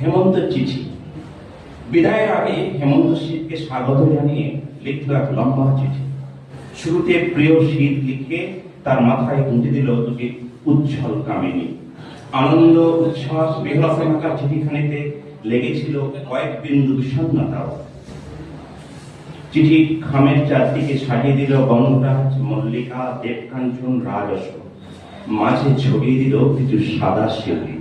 হেমন্ত চিঠি। বিদায়ের আগে হেমন্ত শীতকে স্বাগত জানিয়ে লিখল এক লম্বা চিঠি। শুরুতে প্রিয় শীত লিখে তার মাথায় গুঁজে দিল দুটি উজ্জ্বল কামিনী। আনন্দ, উচ্ছ্বাস বিহ্লাসে মাখা চিঠিখানিতে লেগেছিল কয়েক বিন্দু বিষণ্ণতাও। চিঠি খামের চারদিকে সাজিয়ে দিল গন্ধরাজ মল্লিকা, দেবকাঞ্চন রাজস মাঝে ছড়িয়ে দিল কিছু সাদা শিল্পী।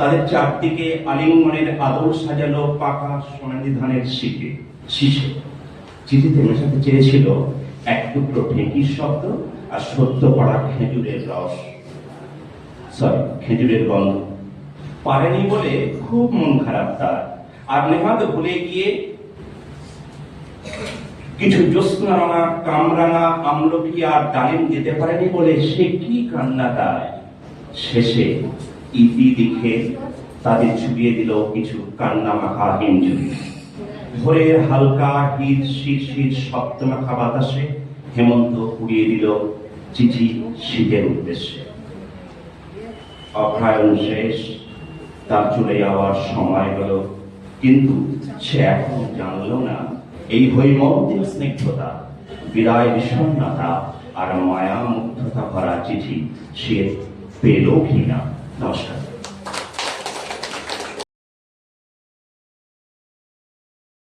তাদের চারদিকে আলিঙ্গনের আদর সাজালো পাকা সোনালি ধানের শিখে, শীষে। চিঠিতে মেশাতে চেয়েছিল এক টুকরো ঢেঁকির শব্দ আর সত্য পড়া খেজুরের রস। সরি খেজুরের গন্ধ। পারেনি বলে খুব মন খারাপ তার। আর নেহাত ভুলে গিয়ে কিছু জ্যোৎস্না রাঙা কামরাঙা, আমলকি আর ডালিম দিতে পারেনি বলে সে কি কান্না তার? শেষে ইতি লিখে তাদের ছুড়িয়ে দিল কিছু কান্না মাখা হিমজুরি ভোরের হালকা হিট শীত শীত শব্দ মাখা বাতাসে হেমন্ত উড়িয়ে দিল চিঠি শীতের উদ্দেশ্যে। অভ্রায়ণ শেষ, তার চলে যাওয়ার সময় হলো, কিন্তু সে এখন জানলো না এই হৈমন্তিক স্নিগ্ধতা, বিদায় বিষণ্ণতা আর মায়া মুগ্ধতা ভরা চিঠি সে পেল কিনা Namaskar.